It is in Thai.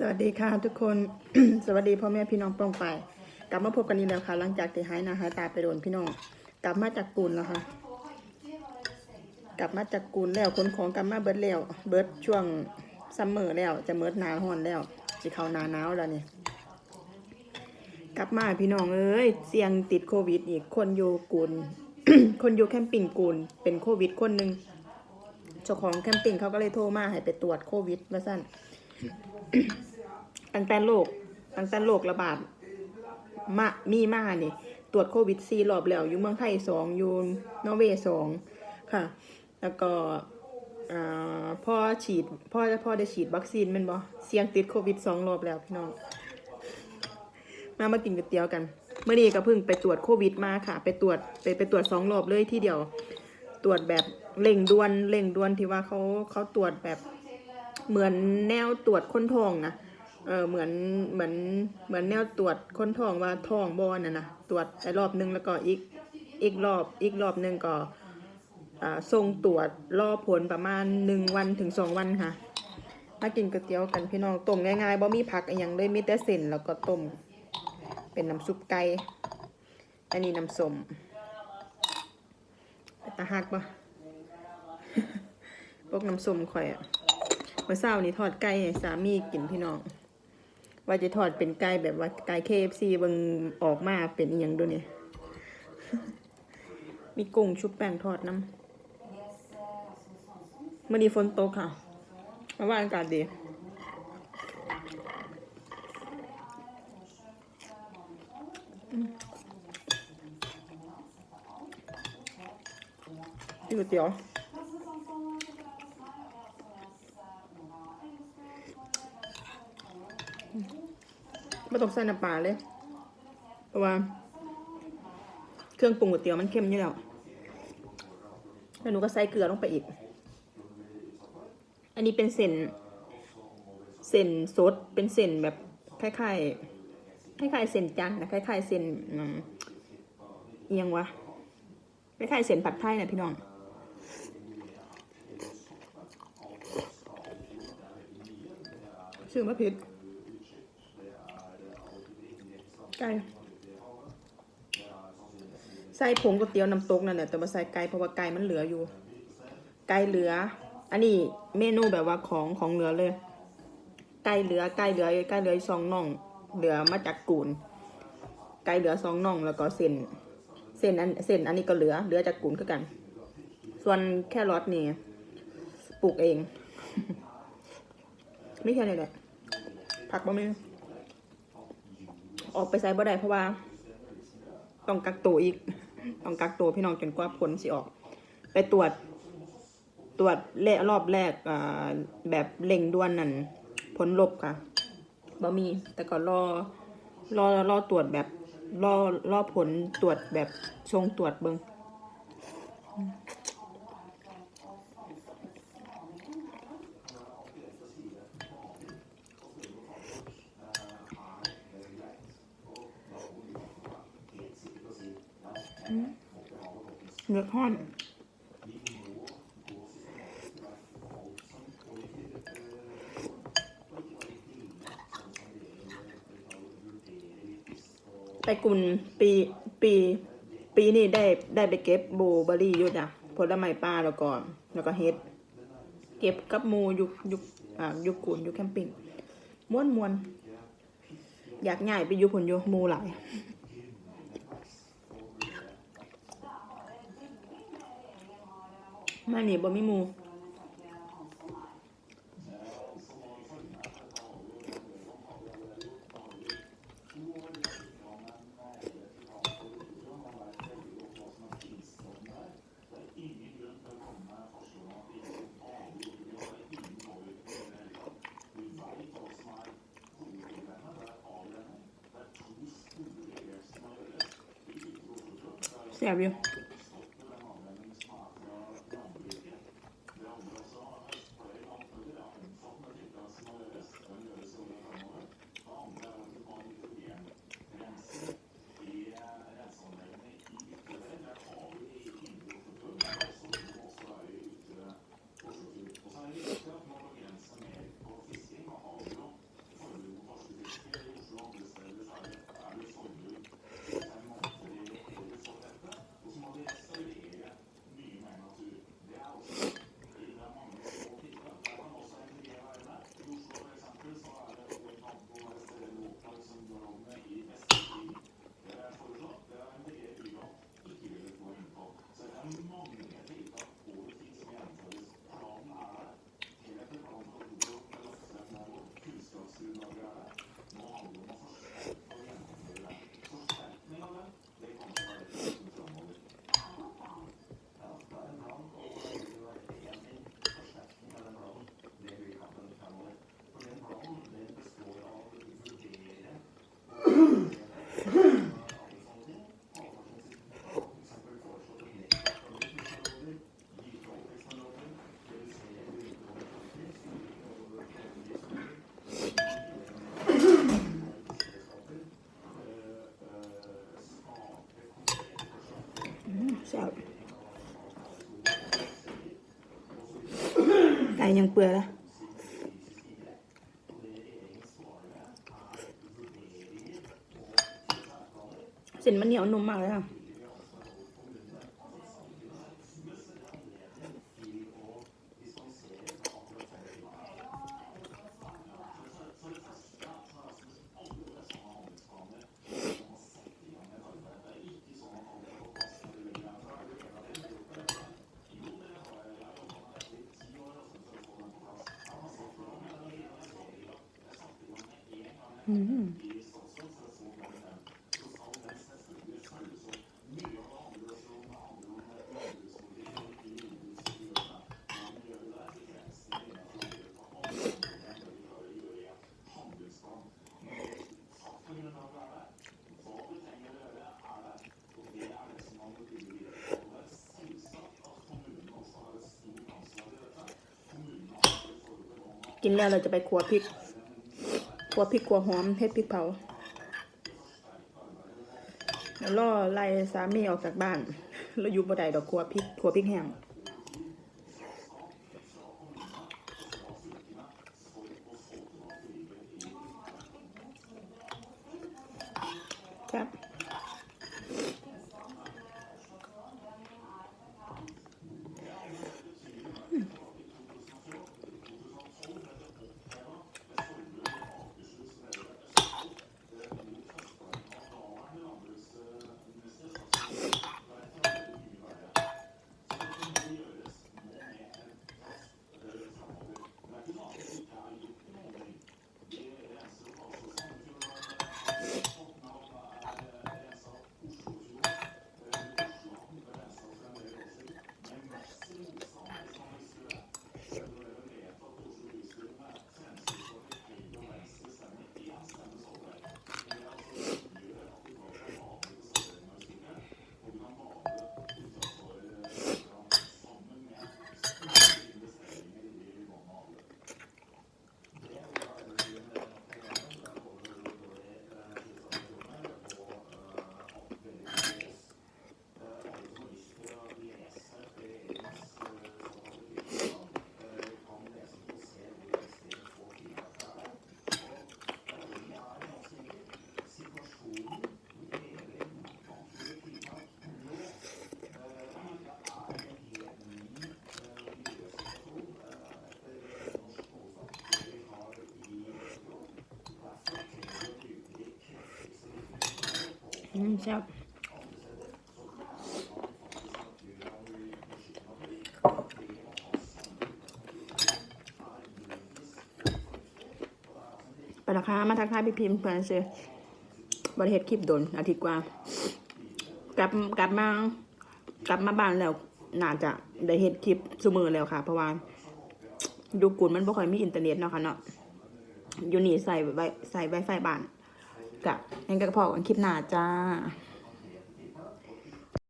สวัสดีค่ะทุกคน สวัสดีพ่อแม่พี่น้องป้องไป กลับมาพบกันอีกแล้วค่ะ หลังจากที่หายหนาหายตาไปโดนพี่น้อง กลับมาจากกุลแล้วค่ะ กลับมาจากกุลแล้วขนของกลับมาเบิดแล้ว เบิดช่วงซัมเมอร์แล้ว จะเมิดหนาฮ้อนแล้วสิเข้าหนาหนาวแล้วนี่ กลับมาพี่น้องเอ้ย เสี่ยงติดโควิดอีก คนอยู่กุลคนอยู่แคมปิ้งกุลเป็นโควิดคนหนึ่งเจ้าของแคมปิ้งเขาก็เลยโทรมาให้ไปตรวจโควิดว่าสั้น ตั้งแต่โรคตั้งแต่โรคระบาดมามีมานี่ยตรวจโควิดสี่รอบแล้ว อยู่เมืองไทยสองอยู่นอร์เวย์สองค่ะ แล้วก็อ่าพ่อฉีดพ่อพ่อได้ฉีดวัคซีนมันบ่เสี่ยงติดโควิดสองรอบแล้วพี่น้อง มามากินก๋วยเตี๋ยวกัน เมื่อนี้ก็เพิ่งไปตรวจโควิดมาค่ะ ไปตรวจไปไปตรวจสองรอบเลยที่เดียว ตรวจแบบเร่งด่วนเร่งด่วนที่ว่าเขาเขาตรวจแบบเหมือนแนวตรวจคนทองนะ เออเหมือนเหมือนเหมือนแนวตรวจค้นท้องว่าท้องบอน่ะนะตรวจไปรอบหนึงแล้วก็อีกอีกรอบอีกรอบหนึงก็อ่าส่งตรวจรอผลประมาณหนึ่งวันถึงสองวันค่ะมากินก๋วยเตี๋ยวกันพี่น้องต้มง่ายๆบ่มีผักอย่างเลยมีแต่เส้นแล้วก็ต้ม เป็นน้ำซุปไก่อันนี้น้ำส้มตาหักปะพวกน้ำส้มข่อยอะเมื่อเช้านี้ทอดไก่สามีกินพี่น้อง ว่าจะทอดเป็นไก่แบบว่าไก่เคฟซีบิงออกมาเป็นอย่างดูนี่ยมีกุ้งชุบแป้งทอดน้ำมื่อนี้ฝนตกค่ะเมื่อวาอากาศดีอืมกินก๋วยเตี๋ยว ต้องใส่น้ำปลาเลย เพราะว่า เครื่องปรุงก๋วยเตี๋ยวมันเค็มอยู่แล้วแล้วหนูก็ใส่เกลือลงไปอีก อันนี้เป็นเส้น เส้นสด เป็นเส้นแบบคล้ายๆคล้ายๆเส้นจันนะคล้ายๆเส้นเอียงวะคล้ายๆเส้นผัดไทยนะพี่น้องชื่อมะพิษ ไก่ใส่ผงก๋วยเตี๋ยวน้ำตกนั่นแหละแต่ว่าใส่ไก่เพราะว่าไก่มันเหลืออยู่ ไก่เหลือ อันนี้เมนูแบบว่าของของเหลือเลย ไก่เหลือไก่เหลือไก่เหลือสองน่อง เหลือมาจากกูนไก่เหลือสองน่องแล้วก็เส้นเส้นอันเส้นอันนี้ก็เหลือเหลือจากกูนคือกัน ส่วนแครอทนี่ปลูกเอง ไม่แค่นี้แหละผักบ่มี ออกไปใส่บ่ได้เพราะว่า ต้องกักตัวอีก ต้องกักตัวพี่น้องจนกว่าผลสิออก ไปตรวจ ตรวจแรกรอบแรกแบบเร่งด่วนนั่นผลลบค่ะบ่มี แต่ก็รอรอรอตรวจแบบรอรอผลตรวจแบบทรงตรวจเบิง เนื้อห้อนไปกุนปีปีปีนี้ได้ได้ไปเก็บบลูเบอร์รี่อยู่จ้ะผลไม้ป่าแล้วก็แล้วก็เฮ็ด เก็บกับมูยุกยุกอ่ายุกกุนยุกแคมปิ้งม้วนมวนอยากง่ายไปยู่ผลยู่หมูหลาย มานี่บ่มีมูแซ่บอยู่ ยังเปื่อยละเส้นมันเหนียวนุ่มมากเลยค่ะ กินแล้วเราจะไปครัวพริก ครัวพริกกัวหอมเฮ็ดพริกเผาแล้วล่อไล่สามีออกจากบ้านแล้วอยู่บ่ได้ดอกกัวพริกกัวพริกแห้งครับ อืมแซ่บไปและคะมาทักทายพี่พิมพ์เพื่อนเชื่อบริเหตุคลิปโดนอาทิตย์กว่า กลับกลับมากลับมาบ้านแล้ว น่าจะได้เห็นคลิปสมือแล้วค่ะ เพราะว่าดูกุนมันบ่ค่อยมีอินเทอร์เน็ตเนาะค่ะเนาะอยู่นี่ใส่ไวใส่ไวไฟบ้าน กะงั้นก็พอกันคลิปหน้าจ้า